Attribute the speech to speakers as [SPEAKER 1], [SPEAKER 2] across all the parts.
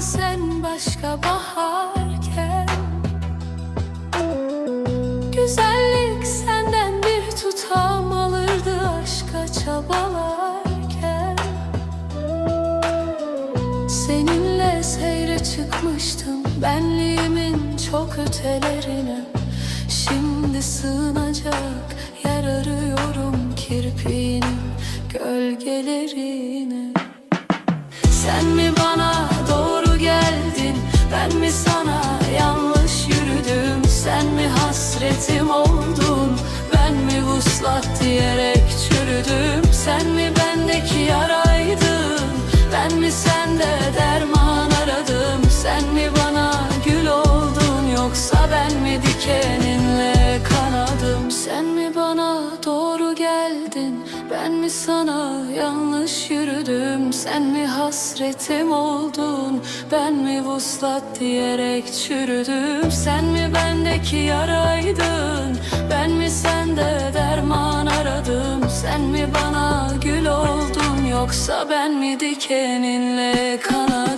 [SPEAKER 1] sen başka baharken Güzellik senden bir tutam alırdı aşka çabalarken Seninle seyre çıkmıştım benliğimin çok ötelerine. Şimdi sığınacak yer arıyorum kirpiğinin gölgelerine. Sen mi sana? Yanlış yürüdüm. Sen mi hasretim oldun? Ben mi vuslat diyerek çürüdüm? Sen mi bendeki yaraydın? Ben mi sende derman ben mi sana yanlış yürüdüm? Sen mi hasretim oldun? Ben mi vuslat diyerek çürüdüm? Sen mi bendeki yaraydın? Ben mi sende derman aradım? Sen mi bana gül oldun? Yoksa ben mi dikeninle kanadım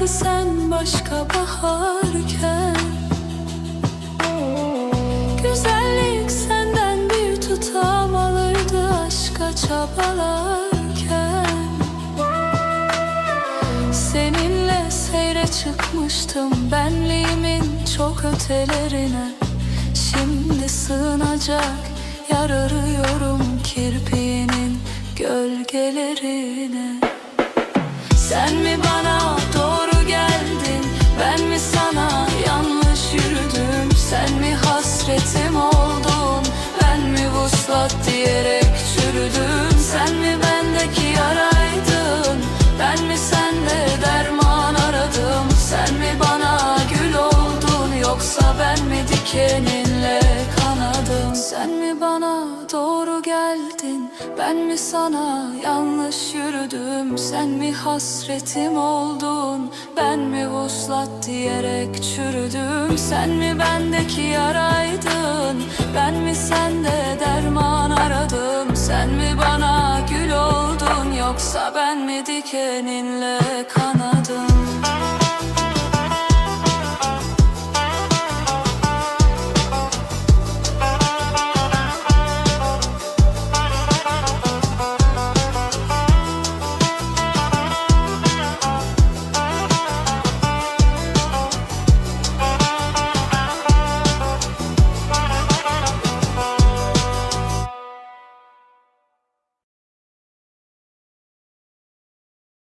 [SPEAKER 1] açardı sen başka baharken. Güzellik senden bir tutam alırdı aşka çabalarken. Seninle seyre çıkmıştım benliğimin çok ötelerine. Şimdi sığınacak yer arıyorum kirpiğinin gölgelerine. Sen mi bana vuslat diyerek çürüdüm Sen mi bendeki yaraydın? Ben mi sende derman aradım? Sen mi bana gül oldun? Yoksa ben mi dikeninle kanadım? Sen mi bana doğru geldin? Ben mi sana yanlış yürüdüm? Sen mi hasretim oldun? Ben mi vuslat diyerek çürüdüm? Sen mi bendeki yaraydın? Ben mi sende bana gül